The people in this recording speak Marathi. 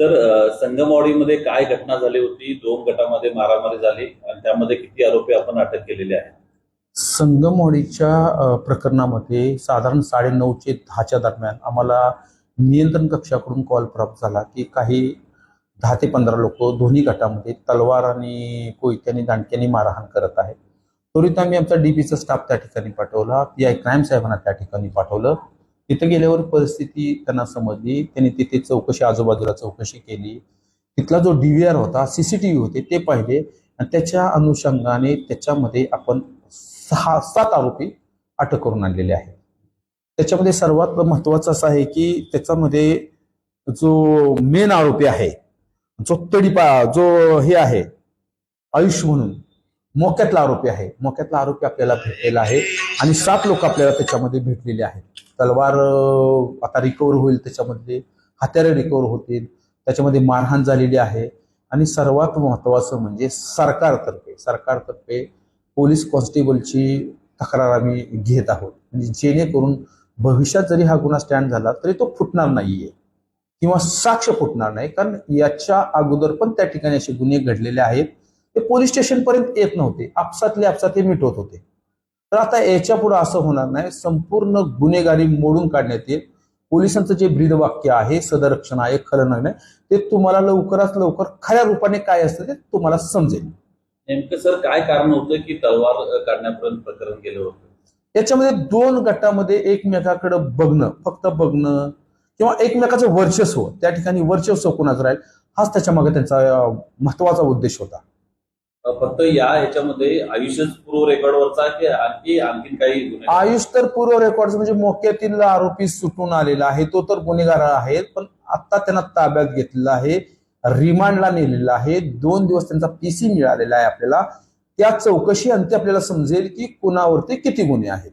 तर संगमवाडीमध्ये काय घटना झाली होती? दोन गटामध्ये मारामारी झाली आणि त्यामध्ये किती आरोपी आपण अटक केलेले आहेत? संगमवाडीच्या प्रकरणामध्ये साधारण साडेनऊचे दहाच्या दरम्यान आम्हाला नियंत्रण कक्षाकडून कॉल प्राप्त झाला की काही दहा ते पंधरा लोक दोन्ही गटामध्ये तलवार आणि कोयत्याने दांडक्यानी मारहाण करत आहेत. त्वरित आम्ही आमचा डीपीचा स्टाफ त्या ठिकाणी पाठवला पी आय क्राईम साहेबांना त्या ठिकाणी पाठवलं. तिथे गेल्यावर परिस्थिती त्यांना समजली. त्यांनी तिथे चौकशी आजूबाजूला चौकशी केली. तिथला जो डी व्ही आर होता सीसीटीव्ही होते ते पाहिले. आणि त्याच्या अनुषंगाने त्याच्यामध्ये आपण सहा सात आरोपी अटक करून आणलेले आहेत. त्याच्यामध्ये सर्वात महत्वाचं असं आहे की त्याच्यामध्ये जो मेन आरोपी आहे जो तडीपा जो हे आहे आयुष म्हणून मोक्यातला आरोपी आहे. मोक्यातला आरोपी आपल्याला भेटलेला आहे. आणि सात लोक आपल्याला त्याच्यामध्ये भेटलेले आहेत. तलवार आता रिकवर होईल त्याच्यामध्ये हत्यारे रिकवर होतील. त्याच्यामध्ये मारहाण झालेली आहे. आणि सर्वात महत्वाचं म्हणजे सरकारतर्फे सरकारतर्फे पोलीस कॉन्स्टेबलची तक्रार आम्ही घेत आहोत. म्हणजे जेणेकरून भविष्यात जरी हा गुन्हा स्टँड झाला तरी तो फुटणार नाहीये. किंवा साक्ष फुटणार नाही. कारण याच्या अगोदर पण त्या ठिकाणी असे गुन्हे घडलेले आहेत. ते पोलीस स्टेशनपर्यंत येत नव्हते. आपसातले आपसात ते मिटवत होते. तर आता याच्यापुढे असं होणार नाही. संपूर्ण गुन्हेगारी मोडून काढण्यात येईल. पोलिसांचं जे ब्रीद वाक्य आहे सदरक्षण आहे खरं नाही ते तुम्हाला लवकरात लवकर खऱ्या रूपाने काय असतं ते तुम्हाला समजेल. नेमकं सर काय कारण होतं की तलवार काढण्यापर्यंत प्रकरण गेलं होतं? याच्यामध्ये दोन गटामध्ये एकमेकाकडे बघणं फक्त बघणं किंवा एकमेकाचं वर्चस्व त्या ठिकाणी वर्चस्व कोणाचं राहील हाच त्याच्यामागे त्यांचा महत्त्वाचा उद्देश होता. फक्त या ह्याच्यामध्ये आयुष्यच पूर्व रेकॉर्डवरचा की आणखी आणखीन काही गुन्हे आयुष तर पूर्व रेकॉर्ड म्हणजे मोक्यातील आरोपी सुटून आलेला आहे तो तर गुन्हेगार आहे पण आता त्यांना ताब्यात घेतलेला आहे रिमांडला नेलेला आहे दोन दिवस त्यांचा पीसी मिळालेला आहे आपल्याला. त्या चौकशी अंती आपल्याला समजेल की कुणावरती किती गुन्हे आहेत.